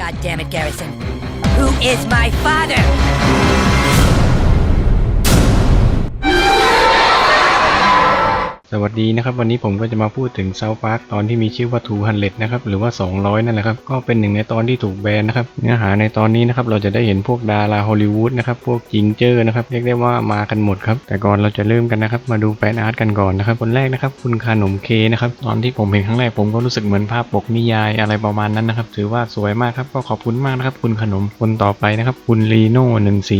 God damn it, Garrison. Who is my father? สวัสดีนะครับวันนี้ผมก็จะมาพูดถึงเซาพาร์คตอนที่มีชื่อว่า200นะครับหรือว่า 200 นั่นแหละครับก็เป็นหนึ่งในตอนที่ถูกแบนนะครับเนื้อหาในตอนนี้นะครับเราจะได้เห็นพวกดาราฮอลลีวูดนะครับพวกจิงเจอร์นะครับเรียกได้ว่ามากันหมดครับแต่ก่อนเราจะเริ่มกันนะครับมาดูแฟนอาร์ตกันก่อนนะครับคนแรกนะครับคุณขนมเคนะครับตอนที่ผมเห็นครั้งแรกผมก็รู้สึกเหมือนภาพปกนิยายอะไรประมาณนั้นนะครับถือว่าสวยมากครับก็ขอบคุณมากนะครับคุณขนมคนต่อไปนะครับคุณลีโน่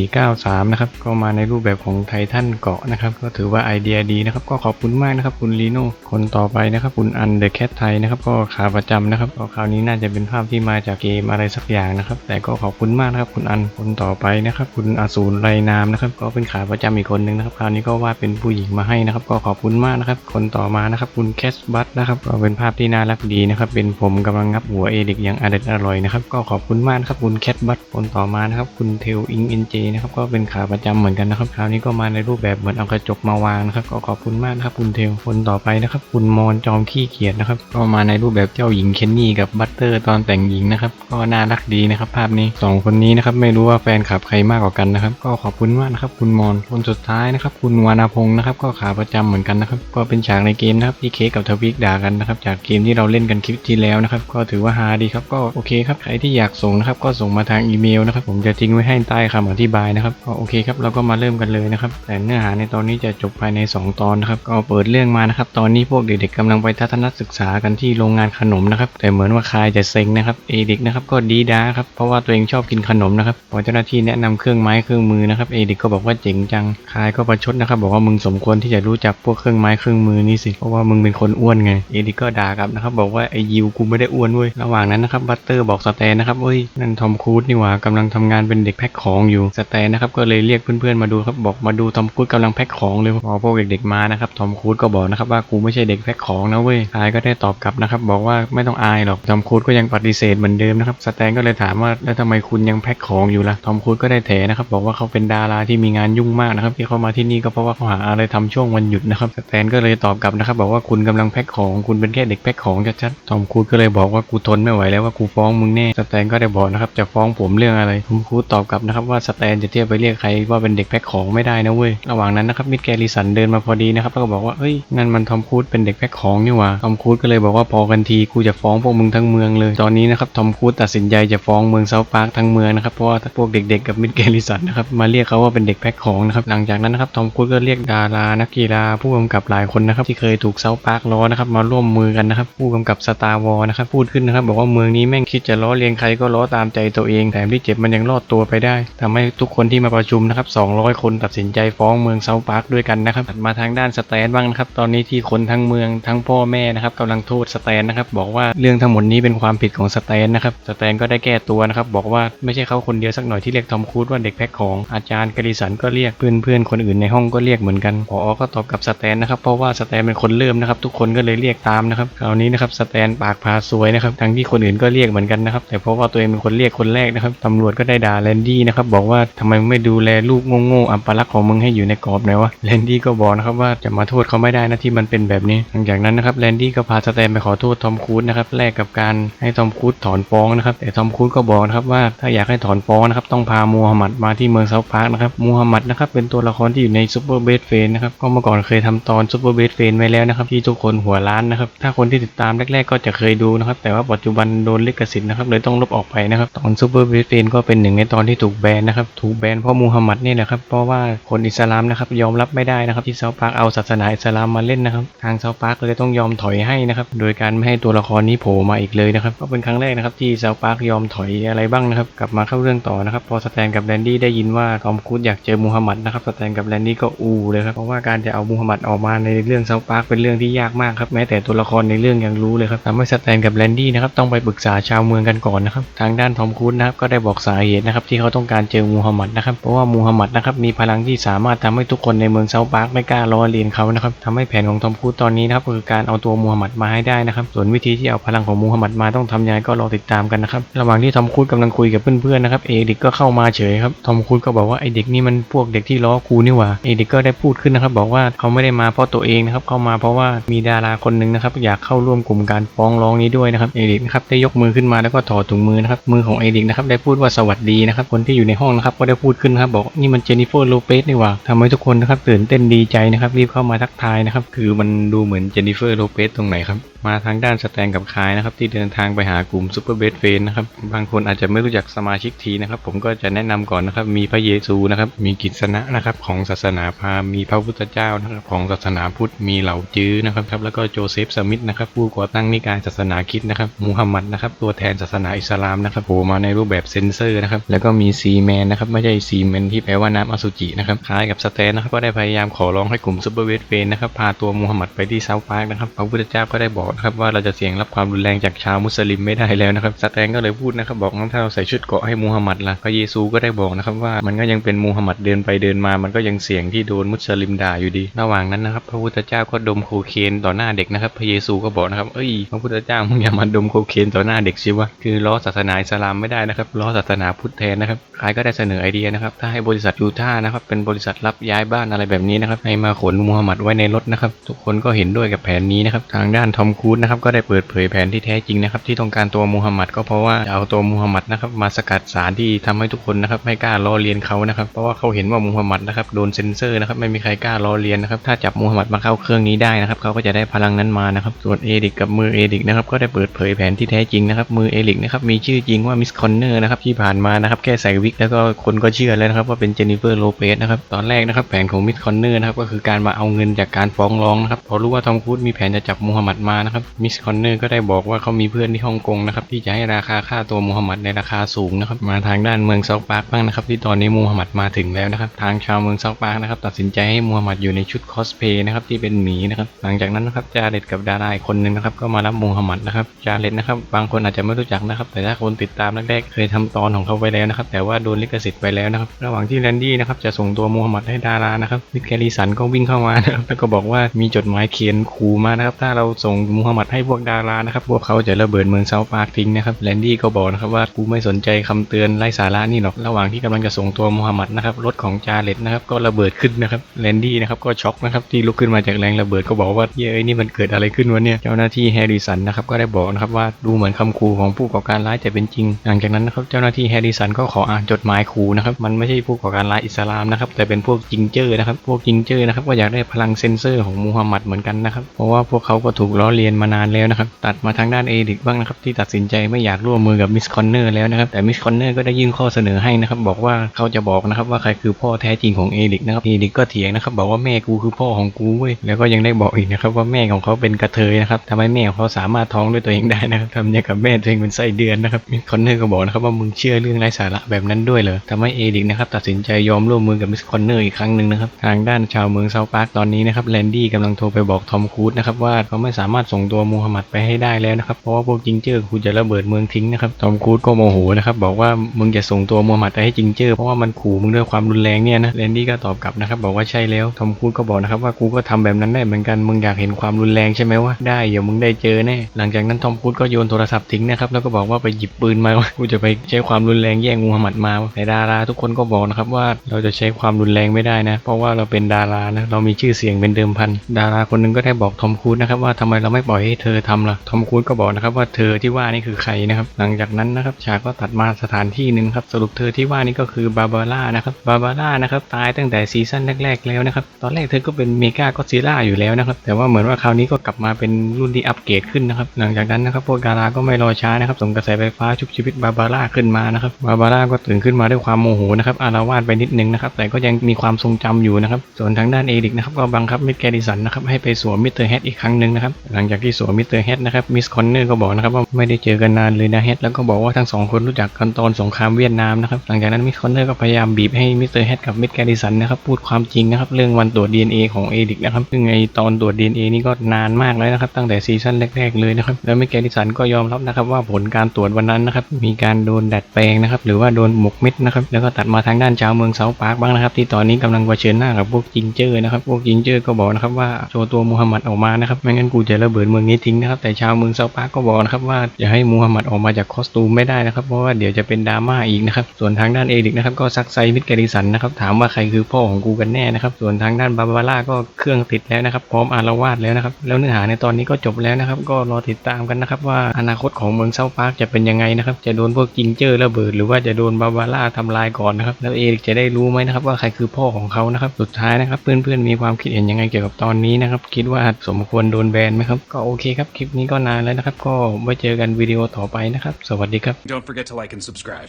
1493นะครับก็มาในรูปแบบของไททันเกาะนะครับก็ถือว่าไอเดียดีนะครับก็ขอบคุณมากนะครับคุณลีโน่คนต่อไปนะครับคุณอันเดอะแคทไทยนะครับก็ขาประจำนะครับก็คราวนี้น่าจะเป็นภาพที่มาจากเกมอะไรสักอย่างนะครับ แต่ก็ขอบคุณมากนะครับคุณอันคนต่อไปนะครับคุณอสูรไรนามนะครับก็เป็นขาประจำอีกคนหนึ่งนะครับคราวนี้ก็วาดเป็นผู้หญิงมาให้นะครับ ก็ขอบคุณมากนะครับ คนต่อมานะครับคุณแคสบัตนะครับก็เป็นภาพที่น่ารักดีนะครับเป็นผมกำลังงับหัวเอเด็กอย่างอร่อยอร่อยนะครับก็ขอบคุณมากนะครับคุณแคทบัตคนต่อมานะครับคุณเทลอิงเอ็นเจนะครับก็เป็นขาประจำเหมือนกันนะครับคราวนี้ก็มาในรูปแบบเหมือนเอากระจกมาวางนะครับก็ขอบคุณมากนะครับคุณเทลคนต่อไปนะครับ คุณมอนจอมขี้เกียจนะครับ ก็มาในรูปแบบเจ้าหญิงเคนนี่กับบัตเตอร์ตอนแต่งหญิงนะครับก็น่ารักดีนะครับ ภาพนี้สองคนนี้นะครับไม่รู้ว่าแฟนคลับใครมากกว่ากันนะครับ ก็ขอบคุณมากนะครับ คุณมอนคนสุดท้ายนะครับ คุณวานาพงศ์นะครับ ก็ขาประจำเหมือนกันนะครับ ก็เป็นฉากในเกมนะครับที่เคกกับทวิกด่ากันนะครับ จากเกมที่เราเล่นกันคลิปที่แล้วนะครับ ก็ถือว่าฮาดีครับก็โอเคครับใครที่อยากส่งนะครับก็ส่งมาทางอีเมลนะครับ ผมจะทิ้งไว้ให้ใต้คำอธิบายนะครับก็โอเคครับเราก็มาเริ่มกันเลยนะครับแต่เนื้อหาในตอนนี้จะจบภายใน 2 ตอนนะครับก็เปิดเรื่องื่องมานะครับ ตอนนี้พวกเด็กๆกำลังไปทัศนศึกษากันที่โรงงานขนมนะครับ แต่เหมือนว่าคายจะเซ็งนะครับเอเด็กนะครับก็ดีด้าครับ เพราะว่าตัวเองชอบกินขนมนะครับ พอเจ้าหน้าที่แนะนำเครื่องไม้เครื่องมือนะครับเอเด็กก็บอกว่าเจ๋งจัง คายก็ประชดนะครับ บอกว่ามึงสมควรที่จะรู้จักพวกเครื่องไม้เครื่องมือนี่สิ เพราะว่ามึงเป็นคนอ้วนไง เอเด็กก็ด่ากลับนะครับ บอกว่าไอยิวกูไม่ได้อ้วนเว้ย ระหว่างนั้นนะครับบัตเตอร์บอกสแตนนะครับเอ้ยนั่นทอมครูซนี่หว่ากำลังทำงานเป็นเด็กแพ็คของอยู่ สแตนนะครับก็เลยเรียกเพื่อนๆมาดูครับบอกมาดูทอมครูซกำลังแพ็คของเลยพอพวกเด็กๆมานะครับทอมครูซก็บอกนะครับว่ากูไม่ใช่เด็กแพ็คของนะเว้ยคายก็ได้ตอบกลับนะครับบอกว่าไม่ต้องอายหรอกทอมครูซก็ยังปฏิเสธเหมือนเดิมนะครับสแตนก็เลยถามว่าแล้วทำไมคุณยังแพ็คของอยู่ล่ะทอมครูซก็ได้แถนะครับบอกว่าเขาเป็นดาราที่มีงานยุ่งมากนะครับที่เขามาที่นี่ก็เพราะว่าเขาหาอะไรทำช่วงวันหยุดนะครับสแตนก็เลยตอบกลับนะครับบอกว่าคุณกำลังแพ็คของคุณเป็นแค่เด็กแพ็คของชัดๆทอมครูซก็เลยบอกว่ากูทนไม่ไหวแล้วว่ากูฟ้องมึงแน่สแตนก็ได้บอกนะครับจะฟ้องผมเรื่องอะไรทอมครูซตอบกลับนะครับว่าสแตนจะเทียบไปเรียกใครว่าเป็นเด็กแพ็คของไม่ได้นะเว้ยระหว่างนั้นนะครับมิดแกริสันเดินมาพอดีนะครับแล้วก็บอกว่าเอ้ยนั่นมันทอมครูซเป็นเด็กแพ็คของนี่หว่าทอมครูซก็เลยบอกว่าพอกันทีกูจะฟ้องพวกมึงทั้งเมืองเลย ตอนนี้นะครับทอมครูซตัดสินใจจะฟ้องเมืองเซาท์พาร์คทั้งเมืองนะครับเพราะว่าพวกเด็กๆกับมิดแกริสันนะครับมาเรียกเขาว่าเป็นเด็กแพ็คของนะครับหลังจากนั้นนะครับทอมครูซก็เรียกดารานักกีฬาผู้กำกับหลายคนนะครับที่เคยถูกเซาท์พาร์คล้อนะครับมาร่วมมือกันนะครับผู้กำกับสตาร์วอลนะครับพูดขึ้นนะครับบอกว่าเมืองนี้แม่งคิดจะล้อเลียนใครก็ล้อตามใจตัวเองแถมที่เจ็บมันยังรอดตัวไปได้ทำให้ทุกคนที่มาประชุมนะครับ200 คนตัดสินใจฟ้องเมืองเซาท์พาร์คด้วยกันนะครับมาทางด้านสแตนบ้างนะครับตอนนี้ที่คนทั้งเมืองทั้งพ่อแม่นะครับกำลังโทษสแตนนะครับ บอกว่าเรื่องทั้งหมดนี้เป็นความผิดของสแตนนะครับสแตนก็ได้แก้ตัวนะครับ บอกว่าไม่ใช่เขาคนเดียวสักหน่อยที่เรียกทอมครูซว่าเด็กแพ็คของอาจารย์กริสันก็เรียกเพื่อนๆคนอื่นในห้องก็เรียกเหมือนกันพอก็ตอบกับสแตนนะครับเพราะว่าสแตนเป็นคนเริ่มนะครับ ทุกคนก็เลยเรียกตามนะครับคราวนี้นะครับสแตนปากพาซวยนะครับทั้งที่คนอื่นก็เรียกเหมือนกันนะครับแต่เพราะว่าตัวเองเป็นคนเรียกคนแรกนะครับตำรวจก็ได้ด่าแลนดี้นะครับบอกว่าทำไมไม่ดูแลลูกโง่ๆอัปลักษณ์ของมึงให้อยู่ในกรอบหน่อยวะแลนดี้ก็บอกนะครับว่าจะมาโทษเขาไม่ได้นะที่มันเป็นแบบนี้ หลังจากนั้นนะครับแลนดี้ก็พาสแตนไปขอโทษทอมครูซนะครับแลกกับการให้ทอมครูซถอนฟ้องนะครับแต่ทอมครูซก็บอกนะครับว่าถ้าอยากให้ถอนฟ้องนะครับต้องพามูฮัมหมัดมาที่เมืองเซาท์พาร์คนะครับมูฮัมหมัดนะครับเป็นตัวละครที่อยู่ในซูเปอร์เบสเฟนนะครับก็เมื่อก่อนเคยทำตอนซูเปอร์เบสเฟนไว้แล้วนะครับที่ทุกคนหัวล้านนะครับถ้าคนที่ติดตามแรก ๆ ก็จะเคยดูนะครับแต่ว่าปัจจุบันโดนลิขสิทธิ์นะครับเลยต้องลบออกไปนะครับตอนซูเปอร์เบสเฟนก็เป็นหนึ่งในตอนที่ถูกแบนนะครับถูกแบนเพราะมูฮัมหมัดนี่แหละครับเพราะว่าคนอิสลามนะครับยอมรับไม่ได้นะครับที่เซาท์พาร์คเอาศาสนาอิสลามมาเล่นนะครับ ทางเซาท์พาร์คเลยต้องยอมถอยให้นะครับ โดยการไม่ให้ตัวละครนี้โผล่มาอีกเลยนะครับ ก็เป็นครั้งแรกนะครับที่เซาท์พาร์คยอมถอยอะไรบ้างนะครับ กลับมาเข้าเรื่องต่อนะครับ พอสแตนกับแลนดี้ได้ยินว่าทอมครูซอยากเจอมูฮัมหมัดนะครับ สแตนกับแลนดี้ก็อูเลยครับ เพราะว่าการจะเอามูฮัมหมัดออกมาในเรื่องเซาท์พาร์คเป็นเรื่องที่ยากมากครับ แม้แต่ตัวละครในเรื่องยังรู้เลยครับทำให้สแตนกับแลนดี้นะครับต้องไปปรึกษาชาวเมืองกันก่อนนะครับ ทางด้านทอมครูซนะครับก็ได้บอกสาเหตุนะครับที่เขาต้องการเจอมูฮัมหมัดนะครับ เพราะว่ามูฮัมหมัดนะครับมีพลังที่สามารถทำให้ทุกคนในเมืองเซาพาร์คไม่กล้าล้อเลียนเขานะครับทำให้แผนของทอมครูซตอนนี้นะครับก็คือการเอาตัวมูฮัมหมัดมาให้ได้นะครับ ส่วนวิธีที่เอาพลังของมูฮัมหมัดมาต้องทำยังไงก็รอติดตามกันนะครับ ระหว่างที่ทอมครูซกำลังคุยกับเพื่อนๆนะครับเอดิกก็เข้ามาเฉยครับทอมครูซก็บอกว่าไอเด็กนี่มันพวกเด็กที่ล้อกูนี่หว่าเอดิกก็ได้พูดขึ้นนะครับ บอกว่าเขาไม่ได้มาเพราะตัวเองนะครับเขามาเพราะว่ามีดาราคนหนึ่งนะครับอยากเข้าร่วมกลุ่มการฟ้องร้องนี้ด้วยนะครับเอดิกนะครับได้ยกมือขึ้นมาแล้วก็ถอดถุงมือนะครับมือของเอดิกนะครับได้พูดว่าสวัสดีนะครับคนที่อยู่ในห้องนะครับก็ได้พูดขึ้นนะครับบอกนี่มันเจนนิเฟอร์โลเปสนี่หว่าทำให้ทุกคนนะครับตื่นเต้นดีใจนะครับรีบเข้ามาทักทายนะครับ คือมันดูเหมือนเจนนิเฟอร์โลเปสตรงไหนครับมาทางด้านสแตนกับคายนะครับ ที่เดินทางไปหากลุ่มซูเปอร์เบสเฟนนะครับ บางคนอาจจะไม่รู้จักสมาชิกทีนะครับ ผมก็จะแนะนำก่อนนะครับ มีพระเยซูนะครับ มีกิษณะนะครับ ของศาสนาพราหมณ์มีพระพุทธเจ้านะครับ ของศาสนาพุทธมีเหล่าจื้อนะครับครับแล้วก็โจเซฟสมิธนะครับ ผู้ก่อตั้งนิกายศาสนาคิดนะครับมูฮัมหมัดนะครับ ตัวแทนศาสนาอิสลามนะครับโผล่มาในรูปแบบเซนเซอร์นะครับ แล้วก็มีซีแมนนะครับ ไม่ใช่ซีเมนที่แปลว่าน้ำอสุจินะครับคล้ายกับสแตนนะครับก็ได้พยายามขอร้องให้กลุ่มซูเปอร์เบสเฟนนะครับพาตัวมูฮัมหมัดไปที่เซาท์พาร์คนะครับพระพุทธเจ้าก็ได้บอกนะครับว่าเราจะเสี่ยงรับความรุนแรงจากชาวมุสลิมไม่ได้แล้วนะครับสแตนก็เลยพูดนะครับบอกงั้นถ้าเราใส่ชุดเกาะให้มูฮัมหมัดล่ะพระเยซูก็ได้บอกนะครับว่ามันก็ยังเป็นมูฮัมหมัดเดินไปเดินมา มันก็ยังเสี่ยงที่โดนมุสลิมด่าอยู่ดี ระหว่างนั้นนะครับพระพุทธเจ้าก็ดมโคเคนต่อหน้าเด็กนะครับพระเยซูก็บอกนะครับเอ้ยพระพุทธเจ้ามึงอย่ามาดมโคเคนต่อหน้าเด็กสิวะคือล้อศาสนาอิสลามไม่ได้นะครับล้อศาสนาพุทธแทนนะครับใครก็ได้เสนอไอเดียนะครับถ้าให้บริษัทยูท่านะครับเป็นบริษัทรับย้ายบ้านอะไรแบบนี้นะครับให้มาขนมูฮัมหมัดไว้ในรถนะครับทุกคนก็เห็นด้วยกับแผนนี้นะครับทางด้านทอมครูซนะครับก็ได้เปิดเผยแผนที่แท้จริงนะครับที่ต้องการตัวมูฮัมหมัดก็เพราะว่าจะเอาตัวมูฮัมหมัดนะครับมาสกัดสารที่ทำให้ทุกคนนะครับไม่กล้าล้อเลียนเขานะครับเพราะว่าเขาเห็นว่ามูฮัมหมัดนะครับโดนเซ็นเซอร์นะครับไม่มีใครกล้าล้อเลียนนะครับถ้าจับมูฮัมหมัดมาเข้าเครื่องนี้ได้นะครับเขาก็จะได้พลังนั้นมานะครับส่วนเอริกกับมือเอริกนะครับก็ได้เปิดเผยแผนที่แท้จริงนะครับมือเอริกนะครับมีชื่อจริงว่ามิสคอนเนอร์นะครับที่ผ่านมานะครับแค่ใส่วิกแล้วก็คนก็เชื่อแล้วนะครับว่าเป็นเจนนิเฟอร์โลเปสนะครับตอนแรกนะครับแผนของมิสคอนเนอร์นะครับก็คือการมาเอาเงินจากการฟ้องร้องนะครับพอรู้ว่าทอมครูซมีแผนจะจับมูฮัมหมัดมานะครับมิสคอนเนอร์ก็ได้บอกว่าเขามีเพื่อนที่ฮ่องกงนะครับที่จะให้ราคาค่าตัวมูฮัมหมัดในราคาสูงนะครับมาทางด้านเมืองเซาท์ปาร์คบ้างนะครับที่ตอนนี้มูฮัมหมัดมาถึงแล้วนะครับทางชาวเมืองเซาท์ปาร์คนะครับตัดสินใจให้มูฮัมหมัดอยู่ในชุดคอสเพย์นะครับที่เป็นหมีนะครับหลังจากนั้นนะครับจาเรตกับดาราอีกคนหนึงนะครับก็มารับมูฮัมหมัดนะครับจาเรตนะครับบางคนอาจจะไม่รู้จักนะครับแต่ถ้าคนติดตามแรกๆเคยทำตอนของเขาไว้แล้วนะครับแต่ว่าโดนลิขสิทธิ์ไปแล้วนะครับระหว่างที่แรนดี้นะครับจะส่งตัวมูฮัมหมัดให้ดารานะครับมิสแกรีสันก็วิ่งเข้ามานะครับแล้วก็บอกว่ามีจดหมายเขียนขู่มานะครับถ้าเราส่งมูฮัมหมัดให้พวกดารานะครับพวกเขาจะระเบิดเมืองเซาปาร์คทิ้งนะครับแรนดี้ก็บอกนะครับว่ากูไม่สนใจคำเตือนไร้สาระนี่หรอกระหว่างที่กำลังจะส่งตัวมูฮัมหมัดนะครับรถของจาเรตนะครับก็ระเบิดขึ้นนะครับแรนดี้นะครับก็ช็อกนะครับที่ลุกขึ้นมาจากแรงระเบิดก็บอกว่าเย้ยนี่มันเกิดอะไรขึ้นวะเนี่ยเจ้าหน้าที่แฮร์ริสันนะครับก็ได้บอกนะครับว่าดูเหมือนคำขู่ของผู้ก่อการร้ายแต่เป็นจริง หลังจากนั้นนะครับเจ้าหน้าที่แฮร์ริสันก็ขออ่านจดหมายขู่นะครับมันไม่ใช่ผู้ก่อการร้ายอิสลามนะครับแต่เป็นพวกจิงเจอร์นะครับพวกจิงเจอร์นะครับก็อยากได้พลังเซนเซอร์ของมูฮัมหมัดเหมือนกันนะครับเพราะว่าพวกเขาก็ถูกล้อเลียนนมานานแล้วนะครับ ตัดมาทางด้านเอริกบ้างนะครับ ที่ตัดสินใจไม่อยากร่วมมือกับมิสคอนเนอร์แล้วนะครับ แต่มิสคอนเนอร์ก็ได้ยื่นข้อเสนอให้นะครับ บอกว่าเขาจะบอกนะครับว่าใครคือพ่อแท้จริงของเอริกนะครับเอริกก็เถียงนะครับ บอกว่าแม่กูคือพ่อของกูเว้ยแล้วก็ยังได้บอกอีกนะครับว่าแม่ของเขาเป็นกระเทยนะครับทำให้แม่ของเขาสามารถท้องด้วยตัวเองได้นะครับทำอย่างกับแม่ตัวเองเป็นไส้เดือนนะครับมิสคอนเนอร์ก็บอกนะครับว่ามึงเชื่อเรื่องไร้สาระแบบนั้นด้วยเหรอทำให้เอริกนะครับตัดสินใจยอมร่วมมือกับมิสคอนเนอร์อีกครั้งหนึ่งนะครับทางด้านชาวเมืองเซาท์ปาร์คตอนนี้นะครับแลนดี้กำลังโทรไปบอกทอมครูซนะครับว่าเขาไม่สามารถส่งงตัวมูฮัมหมัดไปให้ได้แล้วนะครับ เพราะว่าพวกจิงเจอร์คูจะระเบิดเมืองทิ้งนะครับทอมครูซก็โมโหนะครับบอกว่ามึงจะส่งตัวมูฮัมหมัดไปให้จิงเจอร์เพราะว่ามันขู่มึงด้วยความรุนแรงเนี่ยนะแลนดี้ก็ตอบกลับนะครับบอกว่าใช่แล้วทอมครูซก็บอกนะครับว่ากูก็ทำแบบนั้นได้เหมือนกันมึงอยากเห็นความรุนแรงใช่ไหมวะได้เดี๋ยวมึงได้เจอแน่หลังจากนั้นทอมครูซก็โยนโทรศัพท์ทิ้งนะครับแล้วก็บอกว่าไปหยิบปืนมาว่ากูจะไปใช้ความรุนแรงแย่งมูฮัมหมัดมาแต่ดาราทุกคนก็บอกนะครับว่าเราจะใช้ความรุนแรงไม่ได้นะ เพราะว่าเราเป็นดารานะเรามีชื่อเสียงเป็นเดิมพันดาราคนนึงก็ได้บอกทอมครูซนะครับว่าทำไมเราไม่ปล่อยให้เธอทำล่ะทอมครูซก็บอกนะครับว่าเธอที่ว่านี่คือใครนะครับ หลังจากนั้นนะครับฉากก็ตัดมาสถานที่หนึ่งครับสรุปเธอที่ว่านี่ก็คือบาบาร่านะครับบาบาร่านะครับตายตั้งแต่ซีซั่นแรกๆแล้วนะครับตอนแรกเธอก็เป็นเมกาก็ซิล่าอยู่แล้วนะครับแต่ว่าเหมือนว่าคราวนี้ก็กลับมาเป็นรุ่นที่อัปเกรดขึ้นนะครับหลังจากนั้นนะครับพวกดาราก็ไม่รอช้านะครับส่งกระแสไฟฟ้าชุบชีวิตบาบาร่าขึ้นมานะครับบาบาร่าก็ตื่นขึ้นมาด้วยความโมโหนะครับอารวาสไปนิดนึงนะครับแต่ก็ยังมีความทรงจำอยู่นะครับส่วนทางด้านเอริกนะครับก็บังคับมิสแกดิสันนะครับให้ไปสวมมิสเตอร์แฮทอีกครั้งหนึ่งนะครับหลังจากที่สวนมิสเตอร์เฮดนะครับมิสคอนเนอร์ก็บอกนะครับว่าไม่ได้เจอกันนานเลยนะเฮดแล้วก็บอกว่าทั้งสองคนรู้จักกันตอนสงครามเวียดนามนะครับหลังจากนั้นมิสคอนเนอร์ก็พยายามบีบให้มิสเตอร์เฮดกับมิสแกดิสันนะครับพูดความจริงนะครับเรื่องวันตรวจ DNA ของเอดิกนะครับซึ่งไอตอนตรวจ DNA นี่ก็นานมากแล้วนะครับตั้งแต่ซีซั่นแรกๆเลยนะครับแล้วมิสแกดิสันก็ยอมรับนะครับว่าผลการตรวจวันนั้นนะครับมีการโดนดัดแปลงนะครับหรือว่าโดนหมกเม็ดนะครับแล้วก็ตัดมาทางด้านชาวเมืองเซาท์พาร์คบ้างนะครับที่ตอนนี้กำลังเผชิญหน้ากับพวกจิงเจอร์นะครับพวกจิงเจอร์ก็บอกนะครับว่าโชว์ตัวมูฮัมหมัดออกมานะครับไม่งั้นกูจะระเบิดเมืองนี้ทิ้งนะครับ แต่ชาวเมืองเซาท์พาร์คก็บอกนะครับว่าอย่าให้มูฮัมหมัดออกมาจากคอสตูมไม่ได้นะครับ เพราะว่าเดี๋ยวจะเป็นดราม่าอีกนะครับ ส่วนทางด้านเอริกนะครับก็ซักไซมิดแกดิสันนะครับถามว่าใครคือพ่อของกูกันแน่นะครับ ส่วนทางด้านบาบาร่าก็เครื่องติดแล้วนะครับ พร้อมอารวาสแล้วนะครับ แล้วเนื้อหาในตอนนี้ก็จบแล้วนะครับ ก็รอติดตามกันนะครับว่าอนาคตของเมืองเซาท์พาร์คจะเป็นยังไงนะครับ จะโดนพวกจิงเจอร์ระเบิด หรือว่าจะโดนบาบาร่าทำลายก่อนนะครับ แล้วเอริกจะได้รู้ไหมนะครับว่าใครคือพ่อของเขานะครับ สุดท้ายนะครับ เพื่อนๆมีความคิดเห็นยังไงเกี่ยวกับตอนนี้นะครับ คิดว่าสมควรโดนแบนไหมครับก็โอเคครับ คลิปนี้ก็นานแล้วนะครับ ก็ไว้เจอกันวิดีโอต่อไปนะครับ สวัสดีครับ Don't forget to like and subscribe.